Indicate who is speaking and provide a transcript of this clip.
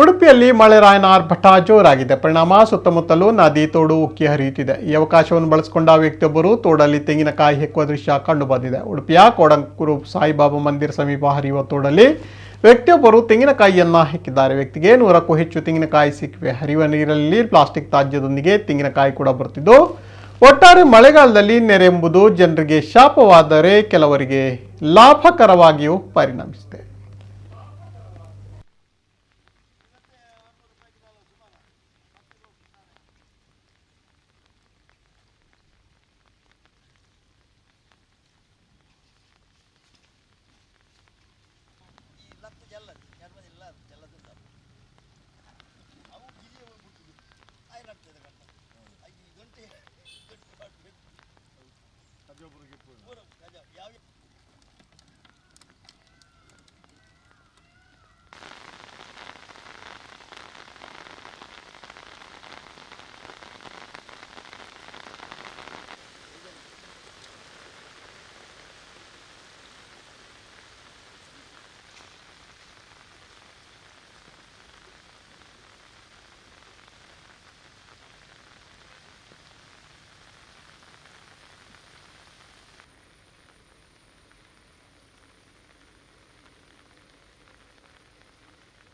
Speaker 1: ಉಡುಪಿಯಲ್ಲಿ ಮಳೆರಾಯನ ಆರ್ಭಟ ಜೋರಾಗಿದೆ. ಪರಿಣಾಮ ಸುತ್ತಮುತ್ತಲೂ ನದಿ ತೋಡು ಉಕ್ಕಿ ಹರಿಯುತ್ತಿದೆ. ಈ ಅವಕಾಶವನ್ನು ಬಳಸಿಕೊಂಡ ವ್ಯಕ್ತಿಯೊಬ್ಬರು ತೋಡಲ್ಲಿ ತೆಂಗಿನಕಾಯಿ ಹೆಕ್ಕುವ ದೃಶ್ಯ ಕಂಡು ಬಂದಿದೆ ಉಡುಪಿಯ ಕೋಡಂಕೂರು ಸಾಯಿಬಾಬಾ ಮಂದಿರ ಸಮೀಪ ಹರಿಯುವ ತೋಡಲ್ಲಿ ವ್ಯಕ್ತಿಯೊಬ್ಬರು ತೆಂಗಿನಕಾಯಿಯನ್ನ ಹೆಕ್ಕಿದ್ದಾರೆ. ವ್ಯಕ್ತಿಗೆ ನೂರಕ್ಕೂ ಹೆಚ್ಚು ತೆಂಗಿನಕಾಯಿ ಸಿಕ್ಕಿವೆ. ಹರಿಯುವ ನೀರಲ್ಲಿ ಪ್ಲಾಸ್ಟಿಕ್ ತ್ಯಾಜ್ಯದೊಂದಿಗೆ ತೆಂಗಿನಕಾಯಿ ಕೂಡ ಬರುತ್ತಿದ್ದು, ಒಟ್ಟಾರೆ ಮಳೆಗಾಲದಲ್ಲಿ ನೆರೆ ಎಂಬುದು ಜನರಿಗೆ ಶಾಪವಾದರೆ ಕೆಲವರಿಗೆ ಲಾಭಕರವಾಗಿಯೂ ಪರಿಣಮಿಸಿದೆ.
Speaker 2: ಚೆಲ್ಲದು ಜನ್ಮದಿಲ್ಲ ಅದು ಚೆಲ್ಲದು